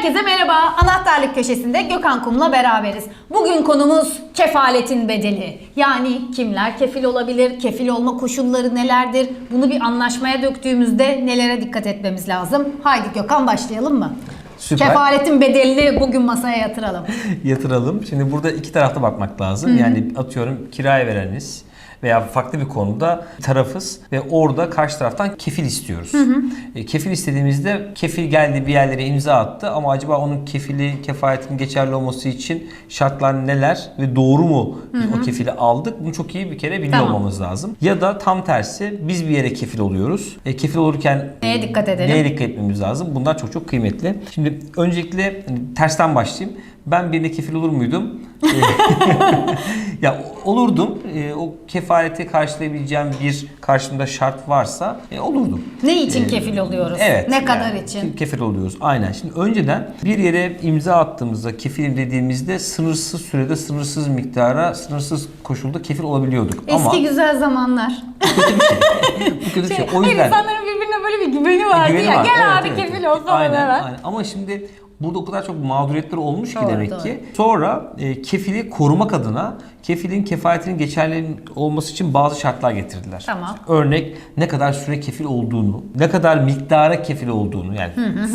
Herkese merhaba. Anahtarlık köşesinde Gökhan Kum'la beraberiz. Bugün konumuz kefaletin bedeli. Yani kimler kefil olabilir, kefil olma koşulları nelerdir? Bunu bir anlaşmaya döktüğümüzde nelere dikkat etmemiz lazım? Haydi Gökhan başlayalım mı? Süper. Kefaletin bedelini bugün masaya yatıralım. yatıralım. Şimdi burada iki tarafta bakmak lazım. Yani atıyorum kiraya vereniz veya farklı bir konuda tarafız ve orada karşı taraftan kefil istiyoruz. E, kefil istediğimizde kefil geldi bir yerlere imza attı ama acaba onun kefili, kefayetin geçerli olması için şartlar neler ve doğru mu o kefili aldık? Bunu çok iyi bir kere biliyor Tamam. olmamız lazım. Ya da tam tersi biz bir yere kefil oluyoruz. E, kefil olurken Neye dikkat edelim? Neye dikkat etmemiz lazım? Bunlar çok çok kıymetli. Şimdi öncelikle hani tersten başlayayım. Ben birine kefil olur muydum? Ee, ya olurdum. Ee, o kefaleti karşılayabileceğim bir karşımda şart varsa e, olurdum. Ne için kefil oluyoruz? Evet. Ne kadar yani için? Kefil oluyoruz. Aynen. Şimdi önceden bir yere imza attığımızda kefilim dediğimizde sınırsız sürede, sınırsız miktara, sınırsız koşulda kefil olabiliyorduk. Eski Ama güzel zamanlar. bu kötü bir şey. O Hayır, yüzden insanların birbirine böyle bir güveni vardı Güveni ya. var. Gel Evet, abi evet, kefil ol falan aynen, hemen. aynen. Ama şimdi burada o kadar çok mağduriyetler olmuş ki Doğru, demek doğru. ki. Sonra e, kefili korumak adına kefilin kefaletinin geçerli olması için bazı şartlar getirdiler. Tamam. Örnek ne kadar süre kefil olduğunu, ne kadar miktara kefil olduğunu yani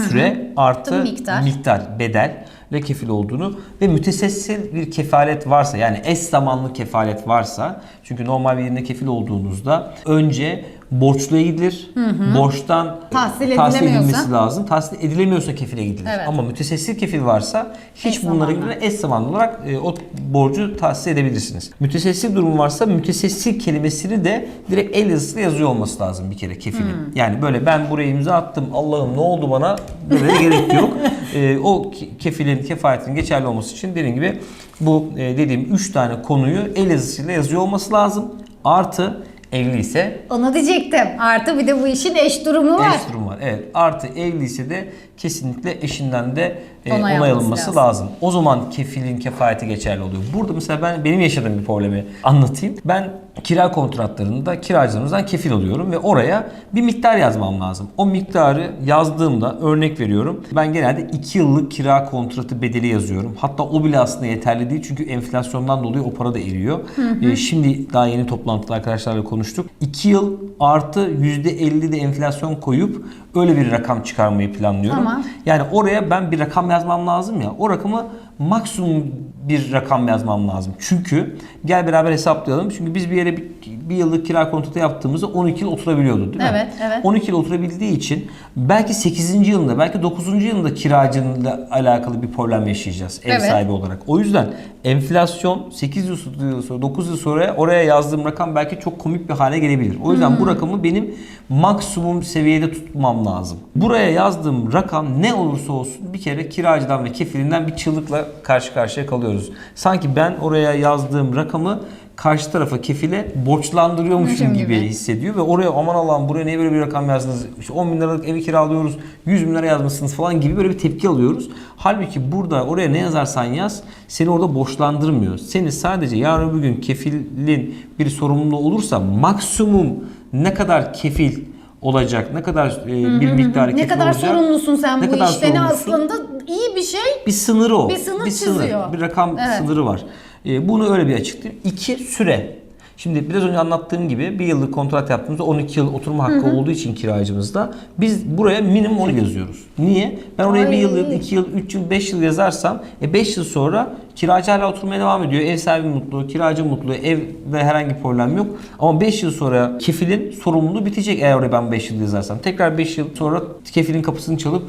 süre artı Miktar. miktar, bedel ve kefil olduğunu ve mütesessil bir kefalet varsa yani eş zamanlı kefalet varsa çünkü normal bir yerine kefil olduğunuzda önce borçluya gidilir. Borçtan Tahsil tahsil edilmesi lazım. Tahsil edilemiyorsa kefile gidilir. Evet. Ama mütesessil kefil varsa hiç Eş bunlara göre eş zamanlı olarak e, o borcu tahsil edebilirsiniz. Mütesessil durum varsa mütesessil kelimesini de direkt el yazısıyla yazıyor olması lazım bir kere kefilin. Hmm. Yani böyle ben buraya imza attım Allah'ım ne oldu bana böyle gerek yok. E, o ke- kefilin kefayetin geçerli olması için dediğim gibi bu e, dediğim 3 tane konuyu el yazısıyla yazıyor olması lazım. Artı evli ise Onu diyecektim. Artı bir de bu işin eş durumu var. Eş durum var. Evet. Artı evliyse de kesinlikle eşinden de e, Onay onay, alınması lazım. lazım. O zaman kefilin kefayeti geçerli oluyor. Burada mesela ben benim yaşadığım bir problemi anlatayım. Ben kira kontratlarında kiracılarımızdan kefil oluyorum ve oraya bir miktar yazmam lazım. O miktarı yazdığımda örnek veriyorum. Ben genelde 2 yıllık kira kontratı bedeli yazıyorum. Hatta o bile aslında yeterli değil çünkü enflasyondan dolayı o para da eriyor. E, şimdi daha yeni toplantıda arkadaşlarla konuştuk. 2 yıl artı %50 de enflasyon koyup öyle bir rakam çıkarmayı planlıyorum. Tamam. Yani oraya ben bir rakam yazmam lazım ya. O rakamı maksimum bir rakam yazmam lazım. Çünkü gel beraber hesaplayalım. Çünkü biz bir yere bir, bir yıllık kira kontratı yaptığımızda 12 yıl oturabiliyordu değil mi? Evet, evet. 12 yıl oturabildiği için belki 8. yılında belki 9. yılında kiracıyla alakalı bir problem yaşayacağız ev Evet. sahibi olarak. O yüzden enflasyon 8 yıl sonra 9 yıl sonra oraya yazdığım rakam belki çok komik bir hale gelebilir. O yüzden Hmm. bu rakamı benim maksimum seviyede tutmam lazım. Buraya yazdığım rakam ne olursa olsun bir kere kiracıdan ve kefilinden bir çığlıkla karşı karşıya kalıyoruz. Sanki ben oraya yazdığım rakamı karşı tarafa kefile borçlandırıyormuşum Gibi. gibi hissediyor ve oraya aman Allah'ım buraya niye böyle bir rakam yazdınız? İşte 10 bin liralık evi kiralıyoruz, 100 bin lira yazmışsınız falan gibi böyle bir tepki alıyoruz. Halbuki burada oraya ne yazarsan yaz seni orada borçlandırmıyor. Seni sadece yarın öbür gün kefilin bir sorumluluğu olursa maksimum ne kadar kefil olacak, ne kadar e, bir miktarı Ne kadar olacak, sorumlusun sen ne bu kadar işten sorumlusun? aslında iyi bir şey. bir sınırı o. Bir sınır çiziyor. Bir rakam Evet. sınırı var. Ee, bunu öyle bir açıklayayım. İki süre. Şimdi biraz önce anlattığım gibi bir yıllık kontrat yaptığımızda 12 yıl oturma hakkı olduğu için kiracımızda biz buraya minimum 10 yazıyoruz. Niye? Ben oraya Ay. bir yıl, 2 yıl, 3 yıl, 5 yıl yazarsam e 5 yıl sonra kiracı hala oturmaya devam ediyor. Ev sahibi mutlu, kiracı mutlu, evde herhangi bir problem yok. Ama 5 yıl sonra kefilin sorumluluğu bitecek eğer oraya ben 5 yıl yazarsam. Tekrar 5 yıl sonra kefilin kapısını çalıp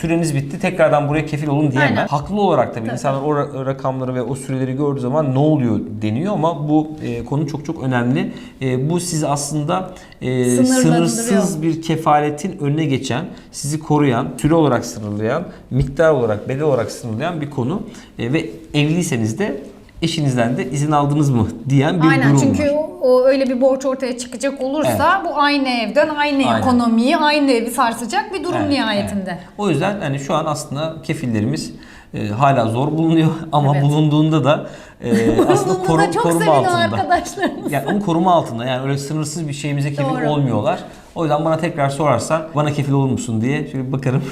süreniz bitti tekrardan buraya kefil olun diyemem. Aynen. Haklı olarak tabii, insanlar o ra- rakamları ve o süreleri gördüğü zaman ne oluyor deniyor ama bu e, konu çok çok önemli. E, bu sizi aslında e, sınırsız bir kefaletin önüne geçen, sizi koruyan, süre olarak sınırlayan, miktar olarak, bedel olarak sınırlayan bir konu. E, ve evliyseniz de eşinizden de izin aldınız mı diyen bir Aynen durum çünkü var. o öyle bir borç ortaya çıkacak olursa bu aynı evden aynı Aynen. ekonomiyi aynı evi sarsacak bir durum Evet, nihayetinde. evet. O yüzden hani şu an aslında kefillerimiz e, hala zor bulunuyor ama Evet. bulunduğunda da e, aslında koru- çok koruma altında. arkadaşlarımız. Yani onun koruma altında yani öyle sınırsız bir şeyimize kefil olmuyorlar. O yüzden bana tekrar sorarsan bana kefil olur musun diye şöyle bakarım.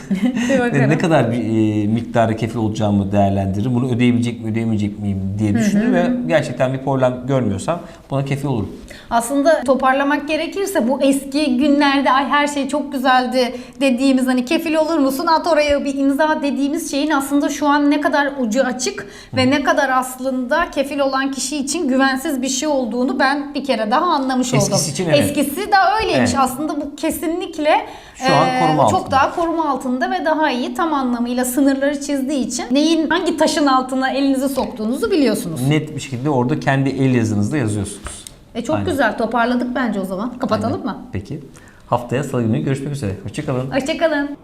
Bir bakarım. ne kadar bir e, miktarı kefil olacağımı değerlendiririm. Bunu ödeyebilecek mi ödeyemeyecek miyim diye düşünürüm ve gerçekten bir problem görmüyorsam buna kefil olurum. Aslında toparlamak gerekirse bu eski günlerde ay her şey çok güzeldi dediğimiz hani kefil olur musun at oraya bir imza dediğimiz şeyin aslında şu an ne kadar ucu açık ve ne kadar aslında kefil olan kişi için güvensiz bir şey olduğunu ben bir kere daha anlamış oldum. Eskisi için evet. Eskisi de öyleymiş. Evet. Aslında bu kesinlikle Şu an eee, koruma çok altında. daha koruma altında ve daha iyi tam anlamıyla sınırları çizdiği için neyin hangi taşın altına elinizi soktuğunuzu biliyorsunuz. Net bir şekilde orada kendi el yazınızda yazıyorsunuz. E çok Aynen. güzel toparladık bence o zaman. Kapatalım mı? Peki. Haftaya salı günü görüşmek üzere. Hoşçakalın. Hoşçakalın.